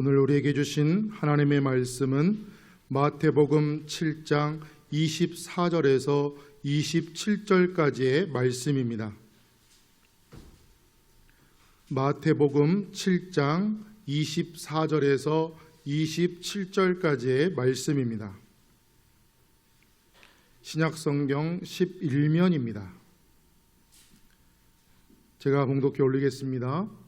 오늘 우리에게 주신 하나님의 말씀은 마태복음 7장 24절에서 27절까지의 말씀입니다. 마태복음 7장 24절에서 27절까지의 말씀입니다. 신약성경 11면입니다. 제가 봉독해 올리겠습니다.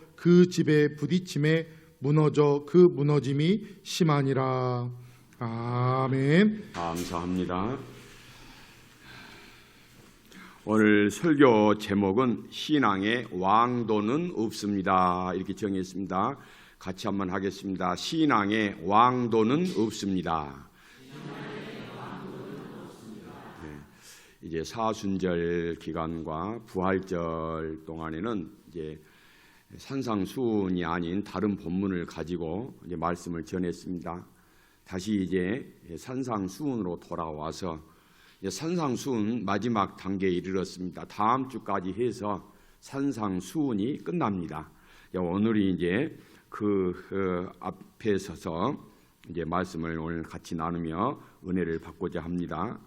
그 집에 부딪힘에 무너져 그 무너짐이 심하니라. 아멘. 감사합니다. 오늘 설교 제목은 신앙의 왕도는 없습니다. 이렇게 정했습니다. 같이 한번 하겠습니다. 신앙의 왕도는 없습니다. 네, 이제 사순절 기간과 부활절 동안에는 이제 산상수훈이 아닌 다른 본문을 가지고 이제 말씀을 전했습니다. 다시 이제 산상수훈으로 돌아와서 산상수훈 마지막 단계에 이르렀습니다. 다음 주까지 해서 산상수훈이 끝납니다. 오늘이 이제 그, 그 앞에 서서 이제 말씀을 오늘 같이 나누며 은혜를 받고자 합니다.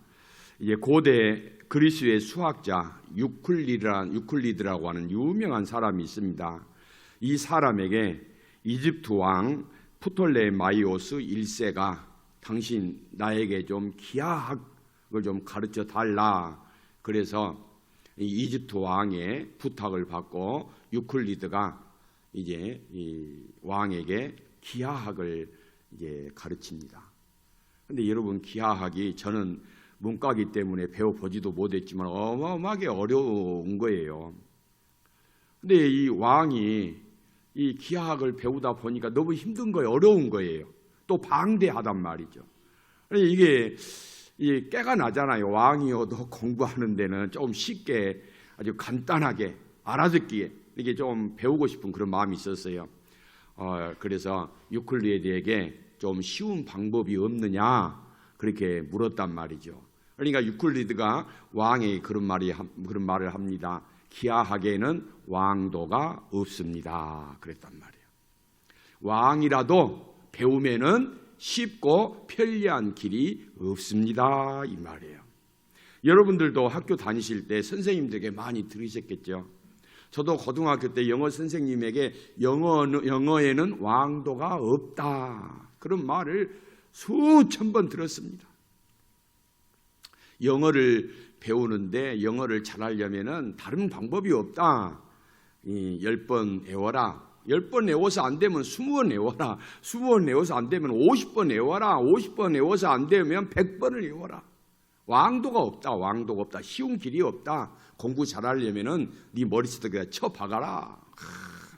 이제 고대 그리스의 수학자 유클리드라, 유클리드라고 하는 유명한 사람이 있습니다. 이 사람에게 이집트 왕 프톨레마이오스 1세가 당신 나에게 좀 기하학을 좀 가르쳐 달라. 그래서 이 이집트 왕의 부탁을 받고 유클리드가 이제 이 왕에게 기하학을 이제 가르칩니다. 근데 여러분 기하학이 저는 문과기 때문에 배워보지도 못했지만 어마어마하게 어려운 거예요. 근데 이 왕이 이 기하학을 배우다 보니까 너무 힘든 거예요. 어려운 거예요. 또 방대하단 말이죠. 이게 이 깨가 나잖아요. 왕이어도 공부하는 데는 조금 쉽게 아주 간단하게 알아듣기에 이게 좀 배우고 싶은 그런 마음이 있었어요. 어, 그래서 유클리드에게 좀 쉬운 방법이 없느냐 그렇게 물었단 말이죠. 그러니까 유클리드가 왕에게 그런 말이 그런 말을 합니다. 기하학에는 왕도가 없습니다. 그랬단 말이에요. 왕이라도 배우면은 쉽고 편리한 길이 없습니다. 이 말이에요. 여러분들도 학교 다니실 때 선생님들에게 많이 들으셨겠죠. 저도 고등학교 때 영어 선생님에게 영어, 영어에는 왕도가 없다. 그런 말을 수천 번 들었습니다. 영어를 배우는데 영어를 잘하려면은 다른 방법이 없다. 열 번 외워라. 열 번 외워서 안 되면 스무 번 외워라. 스무 번 외워서 안 되면 오십 번 외워라. 오십 번 외워서 안 되면 백 번을 외워라. 왕도가 없다. 왕도가 없다. 쉬운 길이 없다. 공부 잘하려면은 네 머릿속에 쳐 박아라.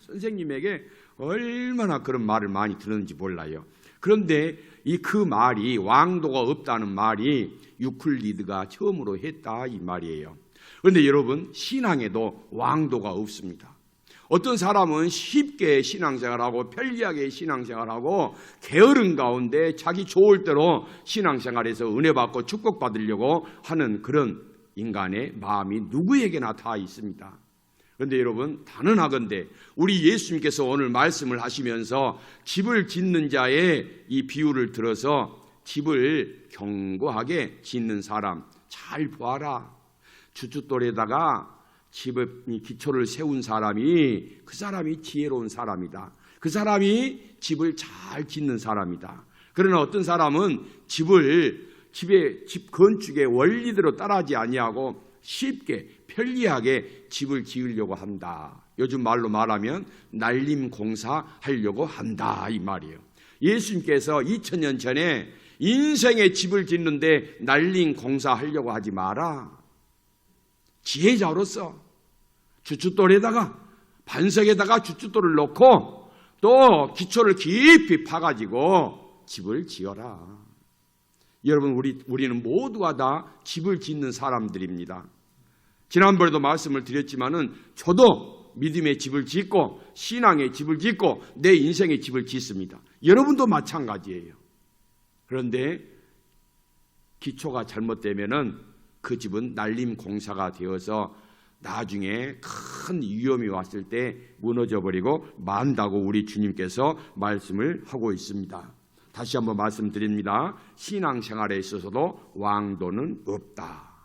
선생님에게 얼마나 그런 말을 많이 들었는지 몰라요. 그런데 이 그 말이 왕도가 없다는 말이 유클리드가 처음으로 했다 이 말이에요. 그런데 여러분 신앙에도 왕도가 없습니다. 어떤 사람은 쉽게 신앙생활하고 편리하게 신앙생활하고 게으른 가운데 자기 좋을 대로 신앙생활에서 은혜 받고 축복 받으려고 하는 그런 인간의 마음이 누구에게나 다 있습니다. 그런데 여러분 단언하건대 우리 예수님께서 오늘 말씀을 하시면서 집을 짓는 자의 이 비유를 들어서 집을 견고하게 짓는 사람 잘 보아라. 주춧돌에다가 집의 기초를 세운 사람이 그 사람이 지혜로운 사람이다. 그 사람이 집을 잘 짓는 사람이다. 그러나 어떤 사람은 집을 집의 집 건축의 원리대로 따라하지 아니하고 쉽게 편리하게 집을 지으려고 한다. 요즘 말로 말하면 날림 공사 하려고 한다 이 말이에요. 예수님께서 2000년 전에 인생의 집을 짓는데 날림 공사 하려고 하지 마라. 지혜자로서 주춧돌에다가 반석에다가 주춧돌을 놓고 또 기초를 깊이 파가지고 집을 지어라. 여러분 우리 우리는 모두가 다 집을 짓는 사람들입니다. 지난번에도 말씀을 드렸지만은 저도 믿음의 집을 짓고 신앙의 집을 짓고 내 인생의 집을 짓습니다. 여러분도 마찬가지예요. 그런데 기초가 잘못되면은 그 집은 날림 공사가 되어서 나중에 큰 위험이 왔을 때 무너져 버리고 만다고 우리 주님께서 말씀을 하고 있습니다. 다시 한번 말씀드립니다. 신앙생활에 있어서도 왕도는 없다.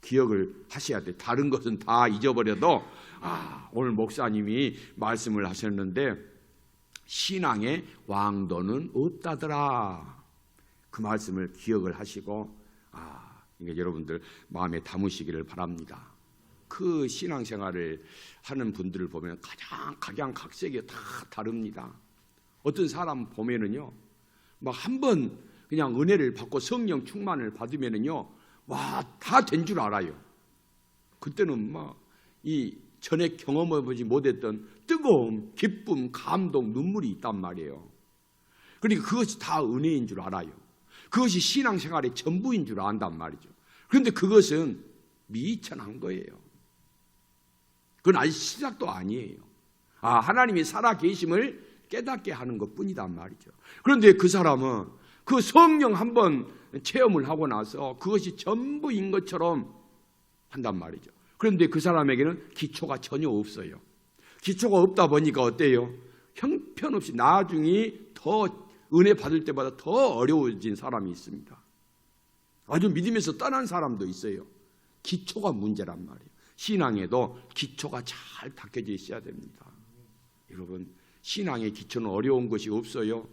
기억을 하셔야 돼. 다른 것은 다 잊어버려도 아, 오늘 목사님이 말씀을 하셨는데 신앙의 왕도는 없다더라. 그 말씀을 기억을 하시고 아, 이게 여러분들 마음에 담으시기를 바랍니다. 그 신앙생활을 하는 분들을 보면 가장 각양각색이 다 다릅니다. 어떤 사람 보면은요, 막 한 번 그냥 은혜를 받고 성령 충만을 받으면은요, 와, 다 된 줄 알아요. 그때는 막 이 전에 경험해보지 못했던 뜨거움, 기쁨, 감동, 눈물이 있단 말이에요. 그러니까 그것이 다 은혜인 줄 알아요. 그것이 신앙생활의 전부인 줄 안단 말이죠. 그런데 그것은 미천한 거예요. 그건 아직 시작도 아니에요. 아, 하나님이 살아 계심을 깨닫게 하는 것 뿐이단 말이죠. 그런데 그 사람은 그 성령 한번 체험을 하고 나서 그것이 전부인 것처럼 한단 말이죠. 그런데 그 사람에게는 기초가 전혀 없어요. 기초가 없다 보니까 어때요? 형편없이 나중에 더 은혜 받을 때마다 더 어려워진 사람이 있습니다. 아주 믿음에서 떠난 사람도 있어요. 기초가 문제란 말이에요. 신앙에도 기초가 잘 닦여져 있어야 됩니다. 여러분, 신앙의 기초는 어려운 것이 없어요.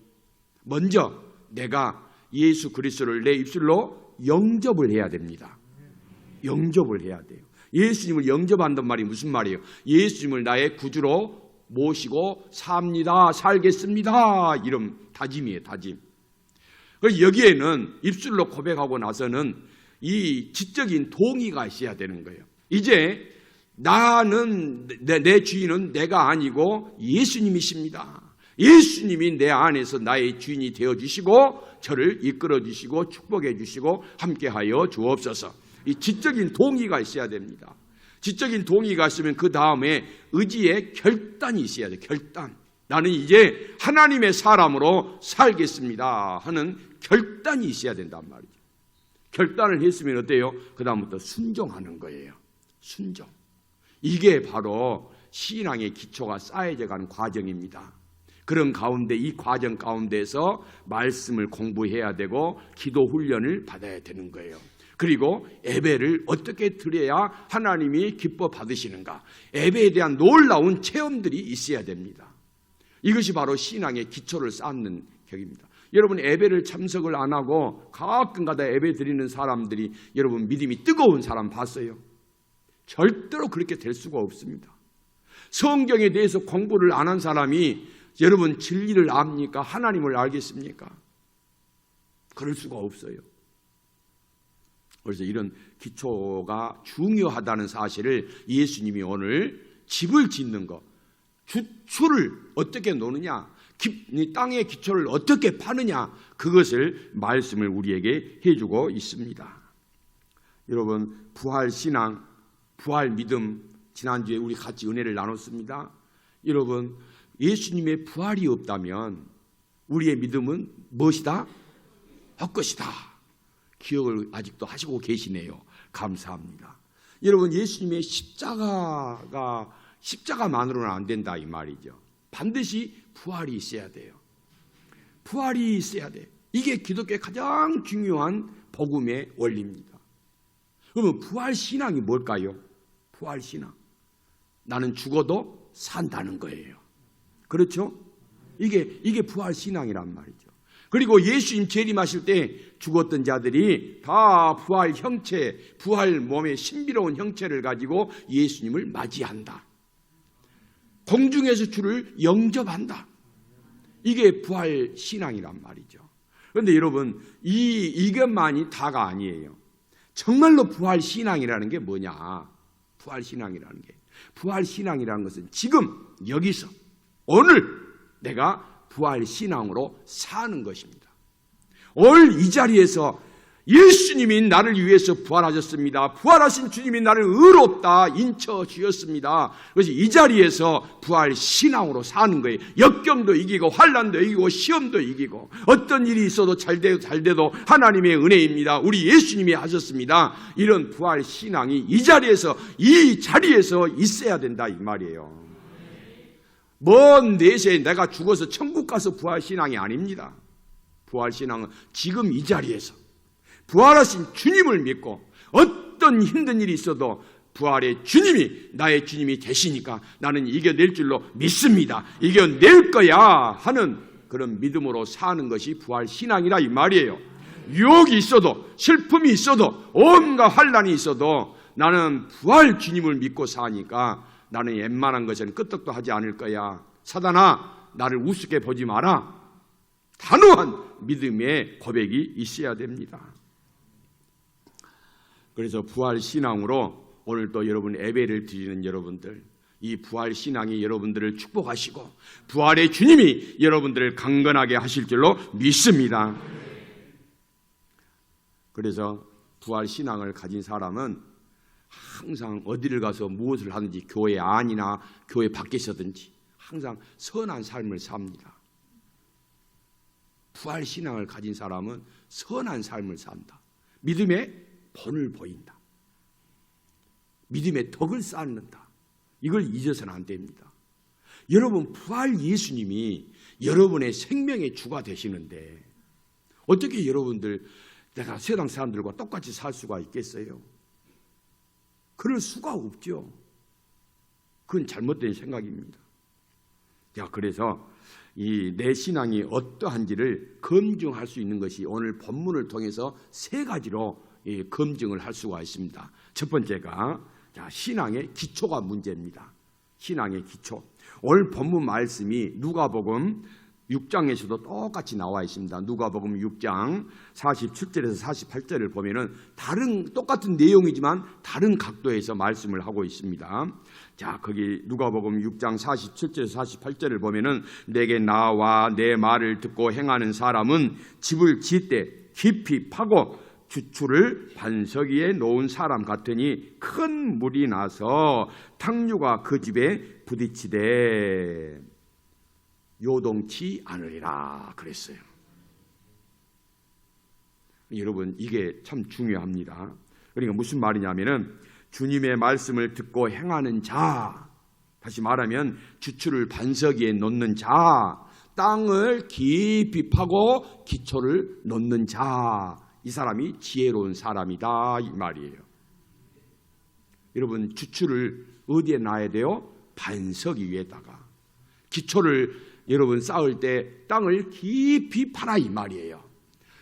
먼저 내가 예수 그리스도를 내 입술로 영접을 해야 됩니다. 영접을 해야 돼요. 예수님을 영접한단 말이 무슨 말이에요? 예수님을 나의 구주로 모시고 삽니다. 살겠습니다. 이런 다짐이에요, 다짐. 여기에는 입술로 고백하고 나서는 이 지적인 동의가 있어야 되는 거예요. 이제 나는 내, 내 주인은 내가 아니고 예수님이십니다. 예수님이 내 안에서 나의 주인이 되어 주시고 저를 이끌어 주시고 축복해 주시고 함께하여 주옵소서. 이 지적인 동의가 있어야 됩니다. 지적인 동의가 있으면 그 다음에 의지의 결단이 있어야 돼. 결단. 나는 이제 하나님의 사람으로 살겠습니다. 하는 결단이 있어야 된단 말이죠. 결단을 했으면 어때요? 그 다음부터 순종하는 거예요. 순종. 이게 바로 신앙의 기초가 쌓여져 가는 과정입니다. 그런 가운데 이 과정 가운데서 말씀을 공부해야 되고 기도 훈련을 받아야 되는 거예요. 그리고 예배를 어떻게 드려야 하나님이 기뻐 받으시는가? 예배에 대한 놀라운 체험들이 있어야 됩니다. 이것이 바로 신앙의 기초를 쌓는 격입니다. 여러분 예배를 참석을 안 하고 가끔가다 예배 드리는 사람들이 여러분 믿음이 뜨거운 사람 봤어요? 절대로 그렇게 될 수가 없습니다. 성경에 대해서 공부를 안 한 사람이 여러분 진리를 압니까? 하나님을 알겠습니까? 그럴 수가 없어요. 그래서 이런 기초가 중요하다는 사실을 예수님이 오늘 집을 짓는 것, 주추를 어떻게 놓느냐, 이 땅의 기초를 어떻게 파느냐, 그것을 말씀을 우리에게 해주고 있습니다. 여러분, 부활 신앙, 부활 믿음, 지난주에 우리 같이 은혜를 나눴습니다. 여러분, 예수님의 부활이 없다면 우리의 믿음은 무엇이다? 헛것이다. 기억을 아직도 하시고 계시네요. 감사합니다. 여러분, 예수님의 십자가가, 십자가만으로는 안 된다, 이 말이죠. 반드시 부활이 있어야 돼요. 부활이 있어야 돼. 이게 기독교의 가장 중요한 복음의 원리입니다. 그러면 부활 신앙이 뭘까요? 부활 신앙. 나는 죽어도 산다는 거예요. 그렇죠? 이게, 이게 부활 신앙이란 말이죠. 그리고 예수님 재림하실 때 죽었던 자들이 다 부활 형체, 부활 몸의 신비로운 형체를 가지고 예수님을 맞이한다. 공중에서 주를 영접한다. 이게 부활 신앙이란 말이죠. 그런데 여러분, 이, 이것만이 다가 아니에요. 정말로 부활 신앙이라는 게 뭐냐? 부활 신앙이라는 게. 부활 신앙이라는 것은 지금 여기서 오늘 내가 부활 신앙으로 사는 것입니다. 오늘 이 자리에서 예수님이 나를 위해서 부활하셨습니다. 부활하신 주님이 나를 의롭다 인쳐 주셨습니다. 그래서 이 자리에서 부활 신앙으로 사는 거예요. 역경도 이기고 환란도 이기고 시험도 이기고 어떤 일이 있어도 잘 돼도 잘 돼도 하나님의 은혜입니다. 우리 예수님이 하셨습니다. 이런 부활 신앙이 이 자리에서 이 자리에서 있어야 된다 이 말이에요. 먼 내세에 내가 죽어서 천국 가서 부활 신앙이 아닙니다. 부활 신앙은 지금 이 자리에서 부활하신 주님을 믿고 어떤 힘든 일이 있어도 부활의 주님이 나의 주님이 되시니까 나는 이겨낼 줄로 믿습니다. 이겨낼 거야 하는 그런 믿음으로 사는 것이 부활 신앙이라 이 말이에요. 유혹이 있어도 슬픔이 있어도 온갖 환란이 있어도 나는 부활 주님을 믿고 사니까 나는 웬만한 것은 끄떡도 하지 않을 거야. 사단아 나를 우습게 보지 마라. 단호한 믿음의 고백이 있어야 됩니다. 그래서 부활 신앙으로 오늘 또 여러분 예배를 드리는 여러분들 이 부활 신앙이 여러분들을 축복하시고 부활의 주님이 여러분들을 강건하게 하실 줄로 믿습니다. 그래서 부활 신앙을 가진 사람은 항상 어디를 가서 무엇을 하든지 교회 안이나 교회 밖에서든지 항상 선한 삶을 삽니다. 부활 신앙을 가진 사람은 선한 삶을 산다. 믿음의 본을 보인다. 믿음의 덕을 쌓는다. 이걸 잊어서는 안 됩니다. 여러분 부활 예수님이 여러분의 생명의 주가 되시는데 어떻게 여러분들 내가 세상 사람들과 똑같이 살 수가 있겠어요? 그럴 수가 없죠. 그건 잘못된 생각입니다. 자, 그래서 이 내 신앙이 어떠한지를 검증할 수 있는 것이 오늘 본문을 통해서 세 가지로 이 검증을 할 수가 있습니다. 첫 번째가 자, 신앙의 기초가 문제입니다. 신앙의 기초. 오늘 본문 말씀이 누가복음 6장에서도 똑같이 나와 있습니다. 누가복음 6장 47절에서 48절을 보면은 다른 똑같은 내용이지만 다른 각도에서 말씀을 하고 있습니다. 자, 거기 누가복음 6장 47절에서 48절을 보면은 내게 나와 내 말을 듣고 행하는 사람은 집을 짓되 깊이 파고 주추를 반석 위에 놓은 사람 같으니 큰 물이 나서 탕류가 그 집에 부딪히되 요동치 않으리라 그랬어요. 여러분 이게 참 중요합니다. 그러니까 무슨 말이냐면은 주님의 말씀을 듣고 행하는 자 다시 말하면 주추를 반석 위에 놓는 자 땅을 깊이 파고 기초를 놓는 자 이 사람이 지혜로운 사람이다 이 말이에요. 여러분 주추를 어디에 놔야 돼요? 반석 위에다가 기초를 여러분 쌓을 때 땅을 깊이 파라 이 말이에요.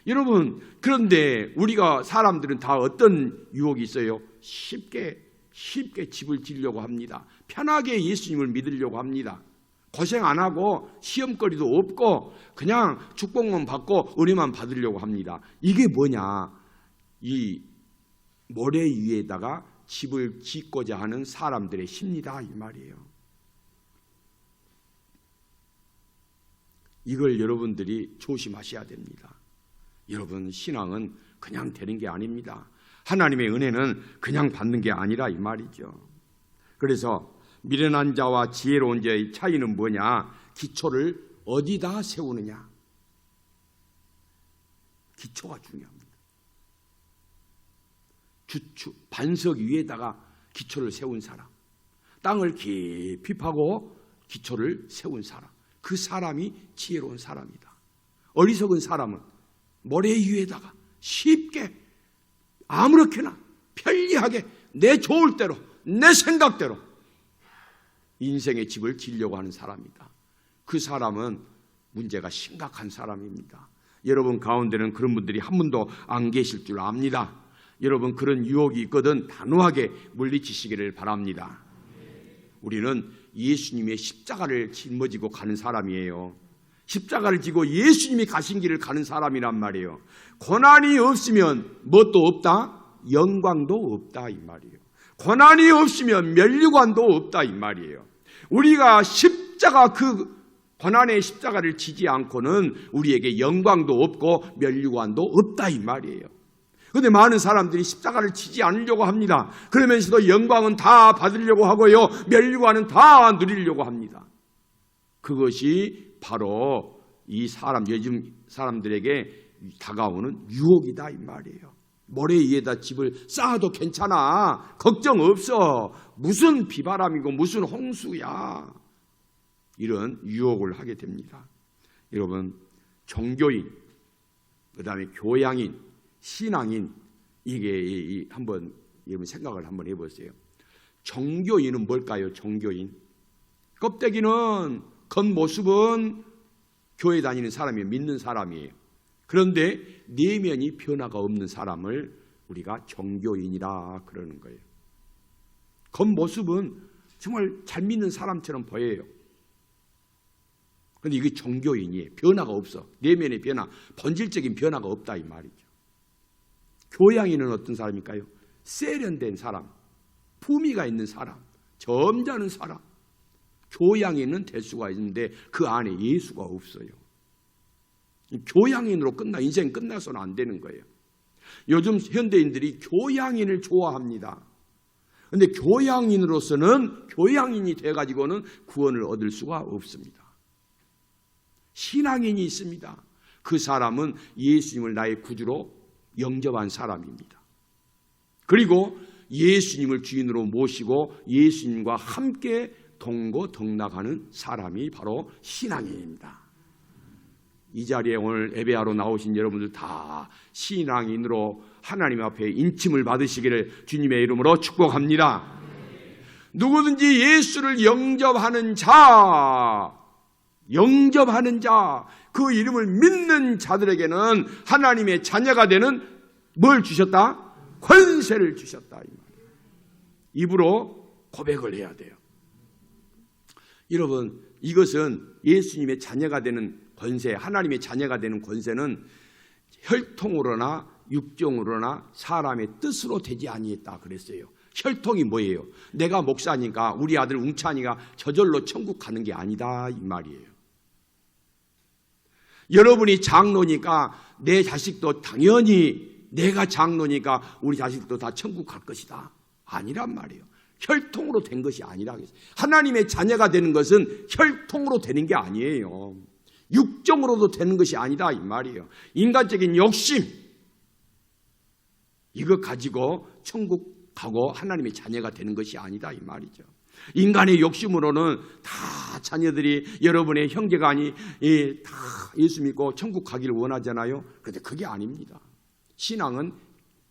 여러분 그런데 우리가 사람들은 다 어떤 유혹이 있어요? 쉽게 쉽게 집을 지려고 합니다. 편하게 예수님을 믿으려고 합니다. 고생 안 하고 시험거리도 없고 그냥 축복만 받고 은혜만 받으려고 합니다. 이게 뭐냐? 이 모래 위에다가 집을 짓고자 하는 사람들의 심리다 이 말이에요. 이걸 여러분들이 조심하셔야 됩니다. 여러분 신앙은 그냥 되는 게 아닙니다. 하나님의 은혜는 그냥 받는 게 아니라 이 말이죠. 그래서 미련한 자와 지혜로운 자의 차이는 뭐냐? 기초를 어디다 세우느냐? 기초가 중요합니다. 주추 반석 위에다가 기초를 세운 사람, 땅을 깊이 파고 기초를 세운 사람, 그 사람이 지혜로운 사람이다. 어리석은 사람은 모래 위에다가 쉽게 아무렇게나 편리하게 내 좋을 대로 내 생각대로 인생의 집을 지려고 하는 사람이다. 그 사람은 문제가 심각한 사람입니다. 여러분 가운데는 그런 분들이 한 분도 안 계실 줄 압니다. 여러분 그런 유혹이 있거든 단호하게 물리치시기를 바랍니다. 우리는 예수님의 십자가를 짊어지고 가는 사람이에요. 십자가를 지고 예수님이 가신 길을 가는 사람이란 말이에요. 고난이 없으면 뭣도 없다? 영광도 없다 이 말이에요. 고난이 없으면 멸류관도 없다 이 말이에요. 우리가 십자가 그 고난의 십자가를 지지 않고는 우리에게 영광도 없고 멸류관도 없다 이 말이에요. 근데 많은 사람들이 십자가를 지지 않으려고 합니다. 그러면서도 영광은 다 받으려고 하고요. 멸류관은 다 누리려고 합니다. 그것이 바로 이 사람, 요즘 사람들에게 다가오는 유혹이다 이 말이에요. 모래 위에다 집을 쌓아도 괜찮아. 걱정 없어. 무슨 비바람이고 무슨 홍수야. 이런 유혹을 하게 됩니다. 여러분, 종교인, 그 다음에 교양인, 신앙인, 이게 한번 여러분 생각을 한번 해보세요. 종교인은 뭘까요? 종교인. 껍데기는 겉모습은 교회 다니는 사람이에요. 믿는 사람이에요. 그런데 내면이 변화가 없는 사람을 우리가 종교인이라 그러는 거예요. 겉모습은 정말 잘 믿는 사람처럼 보여요. 그런데 이게 종교인이에요. 변화가 없어. 내면의 변화, 본질적인 변화가 없다 이 말이죠. 교양인은 어떤 사람일까요? 세련된 사람, 품위가 있는 사람, 점잖은 사람. 교양인은 될 수가 있는데 그 안에 예수가 없어요. 교양인으로 끝나 인생 끝나서는 안 되는 거예요. 요즘 현대인들이 교양인을 좋아합니다. 근데 교양인으로서는 교양인이 돼 가지고는 구원을 얻을 수가 없습니다. 신앙인이 있습니다. 그 사람은 예수님을 나의 구주로 영접한 사람입니다. 그리고 예수님을 주인으로 모시고 예수님과 함께 동고 동락하는 사람이 바로 신앙인입니다. 이 자리에 오늘 예배하러 나오신 여러분들 다 신앙인으로 하나님 앞에 인침을 받으시기를 주님의 이름으로 축복합니다. 누구든지 예수를 영접하는 자, 영접하는 자, 그 이름을 믿는 자들에게는 하나님의 자녀가 되는 뭘 주셨다? 권세를 주셨다. 입으로 고백을 해야 돼요. 여러분, 이것은 예수님의 자녀가 되는 권세, 하나님의 자녀가 되는 권세는 혈통으로나 육정으로나 사람의 뜻으로 되지 아니했다 그랬어요. 혈통이 뭐예요? 내가 목사니까 우리 아들 웅찬이가 저절로 천국 가는 게 아니다 이 말이에요. 여러분이 장로니까 내 자식도 당연히 내가 장로니까 우리 자식도 다 천국 갈 것이다. 아니란 말이에요. 혈통으로 된 것이 아니라 하나님의 자녀가 되는 것은 혈통으로 되는 게 아니에요. 육정으로도 되는 것이 아니다 이 말이에요. 인간적인 욕심 이거 가지고 천국 가고 하나님의 자녀가 되는 것이 아니다 이 말이죠. 인간의 욕심으로는 다 자녀들이 여러분의 형제가 아니 예, 다 예수 믿고 천국 가기를 원하잖아요. 그런데 그게 아닙니다. 신앙은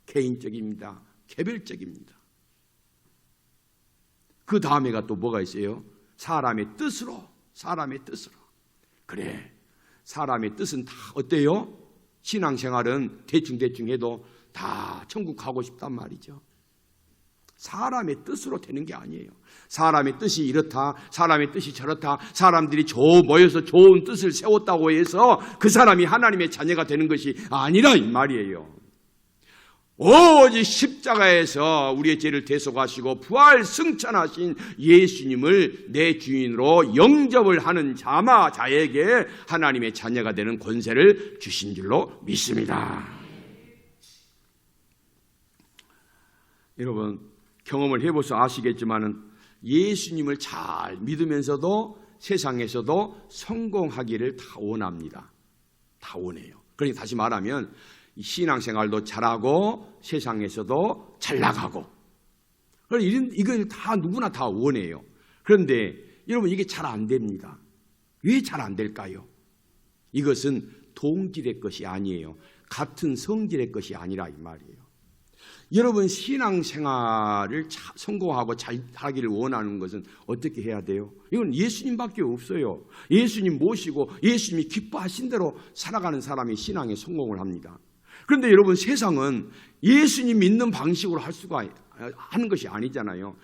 개인적입니다. 개별적입니다. 그 다음에가 또 뭐가 있어요? 사람의 뜻으로, 사람의 뜻으로. 그래, 사람의 뜻은 다 어때요? 신앙생활은 대충대충 해도 다 천국 가고 싶단 말이죠. 사람의 뜻으로 되는 게 아니에요. 사람의 뜻이 이렇다, 사람의 뜻이 저렇다, 사람들이 조 모여서 좋은 뜻을 세웠다고 해서 그 사람이 하나님의 자녀가 되는 것이 아니라 이 말이에요. 오직 십자가에서 우리의 죄를 대속하시고 부활 승천하신 예수님을 내 주인으로 영접을 하는 자마 자에게 하나님의 자녀가 되는 권세를 주신 줄로 믿습니다. 여러분 경험을 해보서 아시겠지만은 예수님을 잘 믿으면서도 세상에서도 성공하기를 다 원합니다. 다 원해요. 그러니 다시 말하면 신앙생활도 잘하고 세상에서도 잘 나가고 이런 이걸 다 누구나 다 원해요. 그런데 여러분 이게 잘 안 됩니다. 왜 잘 안 될까요? 이것은 동질의 것이 아니에요. 같은 성질의 것이 아니라 이 말이에요. 여러분 신앙생활을 성공하고 잘 하기를 원하는 것은 어떻게 해야 돼요? 이건 예수님밖에 없어요. 예수님 모시고 예수님이 기뻐하신 대로 살아가는 사람이 신앙에 성공을 합니다. 그런데 여러분 세상은 예수님 믿는 방식으로 할 수가 하는 것이 아니잖아요.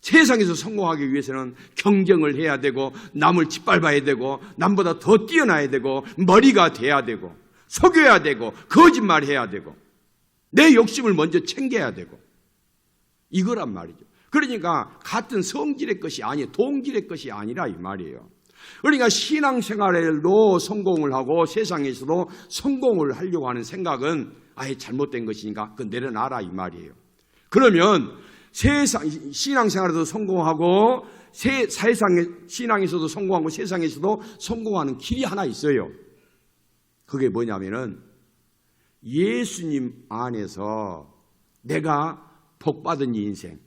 세상에서 성공하기 위해서는 경쟁을 해야 되고 남을 짓밟아야 되고 남보다 더 뛰어나야 되고 머리가 돼야 되고 속여야 되고 거짓말해야 되고 내 욕심을 먼저 챙겨야 되고 이거란 말이죠. 그러니까 같은 성질의 것이 아니 동질의 것이 아니라 이 말이에요. 그러니까 신앙생활에도 성공을 하고 세상에서도 성공을 하려고 하는 생각은 아예 잘못된 것이니까 그 내려놔라 이 말이에요. 그러면 세상 신앙생활에도 성공하고 세, 세상에 신앙에서도 성공하고 세상에서도 성공하는 길이 하나 있어요. 그게 뭐냐면은 예수님 안에서 내가 복받은 인생,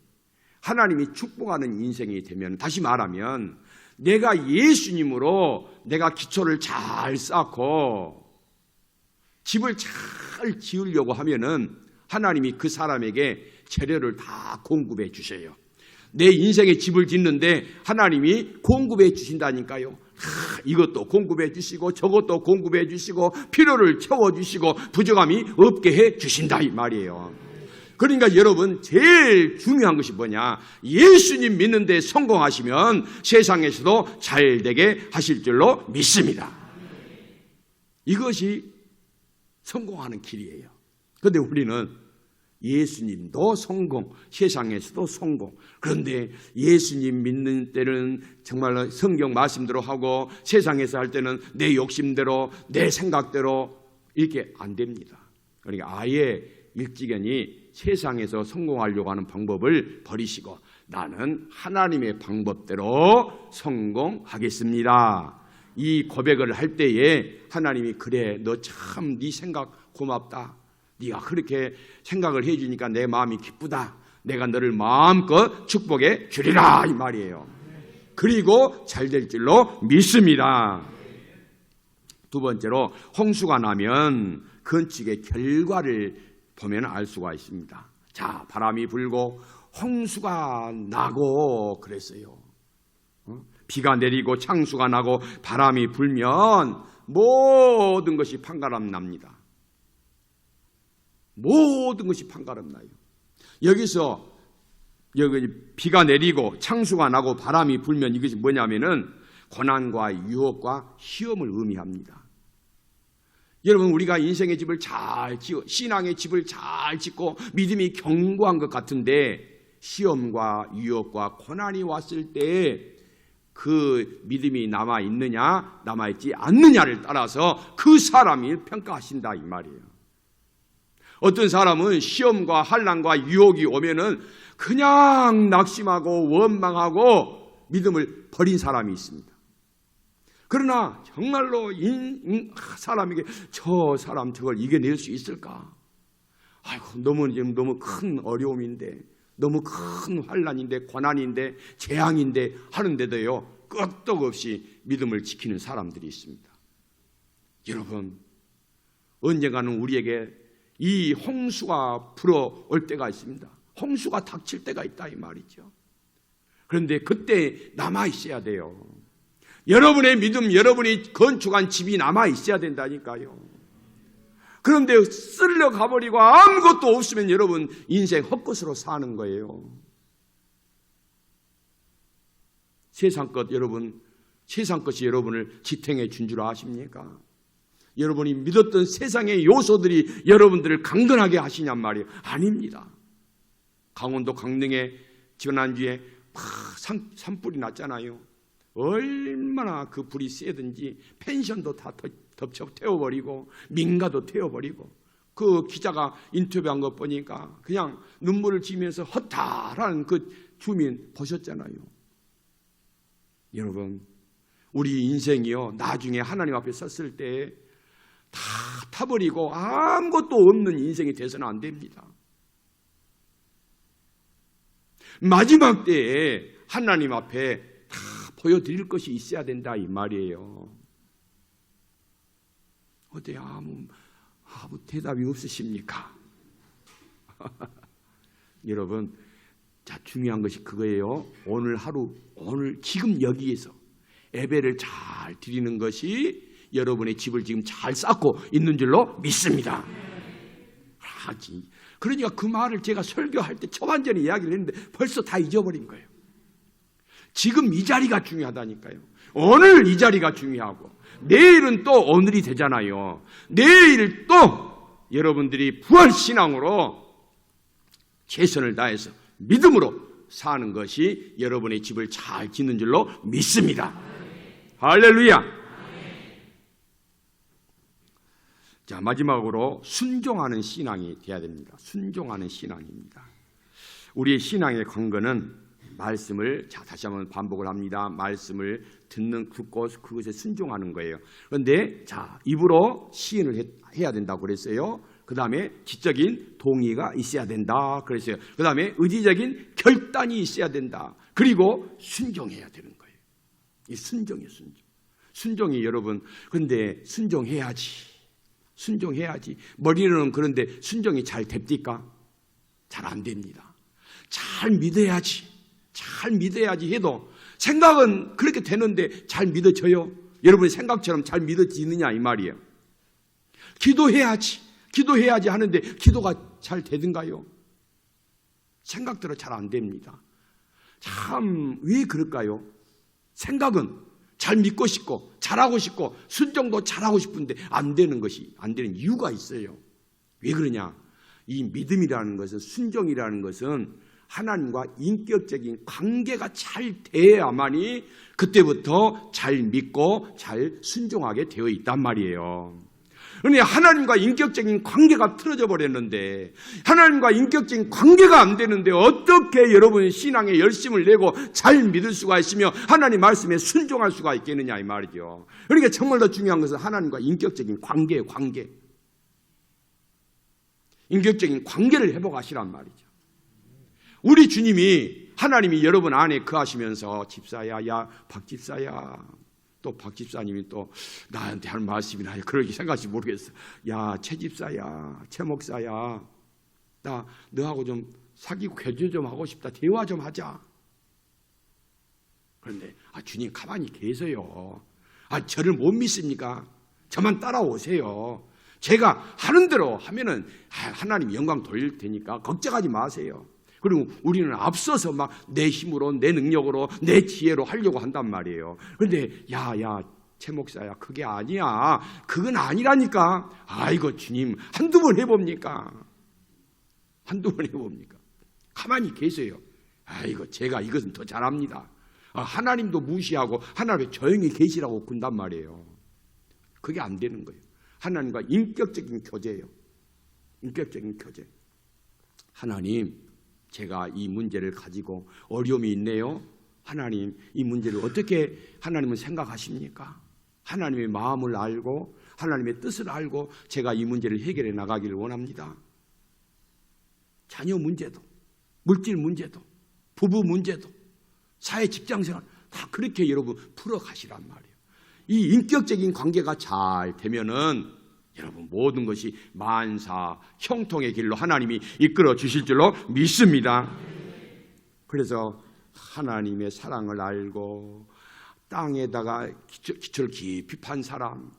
하나님이 축복하는 인생이 되면 다시 말하면 내가 예수님으로 내가 기초를 잘 쌓고 집을 잘 지으려고 하면은 하나님이 그 사람에게 재료를 다 공급해 주셔요. 내 인생에 집을 짓는데 하나님이 공급해 주신다니까요. 하, 이것도 공급해 주시고 저것도 공급해 주시고 필요를 채워 주시고 부족함이 없게 해 주신다 이 말이에요. 그러니까 여러분 제일 중요한 것이 뭐냐? 예수님 믿는데 성공하시면 세상에서도 잘 되게 하실 줄로 믿습니다. 이것이 성공하는 길이에요. 그런데 우리는 예수님도 성공, 세상에서도 성공. 그런데 예수님 믿는 때는 정말 성경 말씀대로 하고 세상에서 할 때는 내 욕심대로, 내 생각대로 이렇게 안 됩니다. 그러니까 아예 일지견이 세상에서 성공하려고 하는 방법을 버리시고 나는 하나님의 방법대로 성공하겠습니다. 이 고백을 할 때에 하나님이 그래 너 참 네 생각 고맙다. 네가 그렇게 생각을 해주니까 내 마음이 기쁘다. 내가 너를 마음껏 축복해 주리라 이 말이에요. 그리고 잘 될 줄로 믿습니다. 두 번째로 홍수가 나면 건축의 결과를 보면 알 수가 있습니다. 자, 바람이 불고 홍수가 나고 그랬어요. 어? 비가 내리고 창수가 나고 바람이 불면 모든 것이 판가름 납니다. 모든 것이 판가름 나요. 여기서 여기 비가 내리고 창수가 나고 바람이 불면 이것이 뭐냐면은 고난과 유혹과 시험을 의미합니다. 여러분 우리가 인생의 집을 잘 지어 신앙의 집을 잘 짓고 믿음이 견고한 것 같은데 시험과 유혹과 고난이 왔을 때 그 믿음이 남아 있느냐 남아 있지 않느냐를 따라서 그 사람이 평가하신다 이 말이에요. 어떤 사람은 시험과 환란과 유혹이 오면은 그냥 낙심하고 원망하고 믿음을 버린 사람이 있습니다. 그러나 정말로 인, 인, 사람에게 저 사람 저걸 이겨낼 수 있을까? 아이고 너무 지금 너무 큰 어려움인데 너무 큰 환란인데 고난인데 재앙인데 하는데도요 끄떡없이 믿음을 지키는 사람들이 있습니다. 여러분 언젠가는 우리에게 이 홍수가 불어올 때가 있습니다. 홍수가 닥칠 때가 있다 이 말이죠. 그런데 그때 남아 있어야 돼요. 여러분의 믿음, 여러분이 건축한 집이 남아 있어야 된다니까요. 그런데 쓸려 가버리고 아무것도 없으면 여러분 인생 헛것으로 사는 거예요. 세상 것 여러분, 세상 것이 여러분을 지탱해 준 줄 아십니까? 여러분이 믿었던 세상의 요소들이 여러분들을 강건하게 하시냔 말이에요. 아닙니다. 강원도 강릉에 지난주에 막 산, 산불이 났잖아요. 얼마나 그 불이 세든지 펜션도 다 덮쳐 태워버리고 민가도 태워버리고 그 기자가 인터뷰한 것 보니까 그냥 눈물을 지면서 허탈한 그 주민 보셨잖아요. 여러분, 우리 인생이요 나중에 하나님 앞에 섰을 때 다 타버리고 아무것도 없는 인생이 돼서는 안 됩니다. 마지막 때에 하나님 앞에 다 보여드릴 것이 있어야 된다 이 말이에요. 어때 아무 아무 대답이 없으십니까? 여러분, 자 중요한 것이 그거예요. 오늘 하루 오늘 지금 여기에서 예배를 잘 드리는 것이 여러분의 집을 지금 잘 쌓고 있는 줄로 믿습니다. 하지. 그러니까 그 말을 제가 설교할 때 초반전에 이야기를 했는데 벌써 다 잊어버린 거예요. 지금 이 자리가 중요하다니까요. 오늘 이 자리가 중요하고 내일은 또 오늘이 되잖아요. 내일 또 여러분들이 부활 신앙으로 최선을 다해서 믿음으로 사는 것이 여러분의 집을 잘 짓는 줄로 믿습니다. 할렐루야. 자, 마지막으로 순종하는 신앙이 돼야 됩니다. 순종하는 신앙입니다. 우리의 신앙의 근거는 말씀을 자 다시 한번 반복을 합니다. 말씀을 듣는 듣고 그것에 순종하는 거예요. 그런데 자 입으로 시인을 해, 해야 된다고 그랬어요. 그 다음에 지적인 동의가 있어야 된다 그랬어요. 그 다음에 의지적인 결단이 있어야 된다. 그리고 순종해야 되는 거예요. 이 순종이 순종. 순종이 여러분 근데 순종해야지. 순종해야지. 머리로는 그런데 순종이 잘 됩니까? 잘 안 됩니다. 잘 믿어야지. 잘 믿어야지 해도 생각은 그렇게 되는데 잘 믿어져요? 여러분의 생각처럼 잘 믿어지느냐 이 말이에요. 기도해야지. 기도해야지 하는데 기도가 잘 되든가요? 생각대로 잘 안 됩니다. 참 왜 그럴까요? 생각은 잘 믿고 싶고 잘하고 싶고 순종도 잘하고 싶은데 안 되는 것이 안 되는 이유가 있어요. 왜 그러냐? 이 믿음이라는 것은 순종이라는 것은 하나님과 인격적인 관계가 잘 돼야만이 그때부터 잘 믿고 잘 순종하게 되어 있단 말이에요. 그런데 하나님과 인격적인 관계가 틀어져 버렸는데 하나님과 인격적인 관계가 안 되는데 어떻게 여러분 신앙에 열심을 내고 잘 믿을 수가 있으며 하나님 말씀에 순종할 수가 있겠느냐 이 말이죠. 그러니까 정말 더 중요한 것은 하나님과 인격적인 관계의 관계. 인격적인 관계를 회복하시란 말이죠. 우리 주님이 하나님이 여러분 안에 거하시면서 집사야, 야, 박 집사야. 또 박 집사님이 또 나한테 할 말씀이나 그렇게 생각할지 모르겠어. 야, 최 집사야, 최 목사야. 나 너하고 좀 사귀고 교제 좀 하고 싶다. 대화 좀 하자. 그런데 아, 주님 가만히 계세요. 아, 저를 못 믿습니까? 저만 따라오세요. 제가 하는 대로 하면은 아, 하나님 영광 돌릴 테니까 걱정하지 마세요. 그리고 우리는 앞서서 막 내 힘으로, 내 능력으로, 내 지혜로 하려고 한단 말이에요. 그런데, 야, 야, 최 목사야, 그게 아니야. 그건 아니라니까. 아이고, 주님, 한두 번 해봅니까? 한두 번 해봅니까? 가만히 계세요. 아이고, 제가 이것은 더 잘합니다. 아, 하나님도 무시하고 하나님의 조용히 계시라고 군단 말이에요. 그게 안 되는 거예요. 하나님과 인격적인 교제예요. 인격적인 교제. 하나님, 제가 이 문제를 가지고 어려움이 있네요. 하나님, 이 문제를 어떻게 하나님은 생각하십니까? 하나님의 마음을 알고 하나님의 뜻을 알고 제가 이 문제를 해결해 나가기를 원합니다. 자녀 문제도, 물질 문제도, 부부 문제도, 사회 직장 생활 다 그렇게 여러분 풀어 가시란 말이에요. 이 인격적인 관계가 잘 되면은 여러분 모든 것이 만사 형통의 길로 하나님이 이끌어 주실 줄로 믿습니다. 그래서 하나님의 사랑을 알고 땅에다가 기초, 기초 를 깊이 판 사람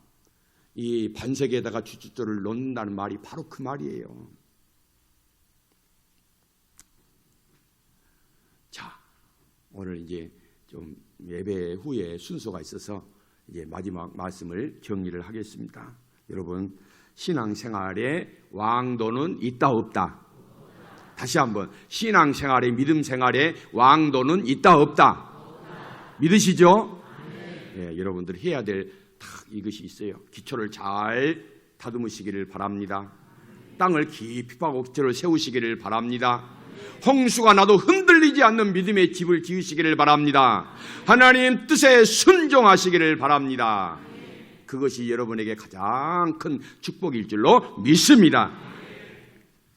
이 반석에다가 주춧돌을 놓는다는 말이 바로 그 말이에요. 자, 오늘 이제 좀 예배 후에 순서가 있어서 이제 마지막 말씀을 정리를 하겠습니다. 여러분 신앙생활에 왕도는 있다 없다. 다시 한번 신앙생활에 믿음 생활에 왕도는 있다 없다. 믿으시죠? 예, 여러분들 해야 될딱 이것이 있어요. 기초를 잘 다듬으시기를 바랍니다. 땅을 깊이 파고 기초를 세우시기를 바랍니다. 홍수가 나도 흔들리지 않는 믿음의 집을 지으시기를 바랍니다. 하나님 뜻에 순종하시기를 바랍니다. 그것이 여러분에게 가장 큰 축복일 줄로 믿습니다.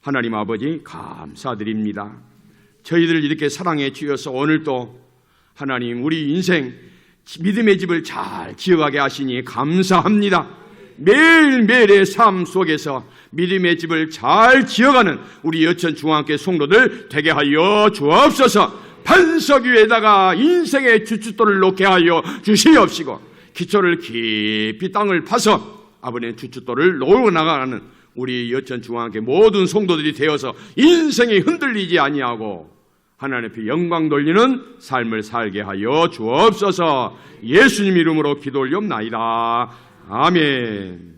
하나님 아버지 감사드립니다. 저희들을 이렇게 사랑해 주셔서 오늘도 하나님 우리 인생 믿음의 집을 잘 지어가게 하시니 감사합니다. 매일매일의 삶 속에서 믿음의 집을 잘 지어가는 우리 여천 중앙교회 성도들 되게 하여 주옵소서 반석 위에다가 인생의 주춧돌을 놓게 하여 주시옵시고 기초를 깊이 땅을 파서 아버지의 주춧돌을 놓고 나가는 우리 여천 중앙교회 모든 성도들이 되어서 인생이 흔들리지 아니하고 하나님 앞에 영광 돌리는 삶을 살게 하여 주옵소서 예수님 이름으로 기도 올리옵나이다. 아멘.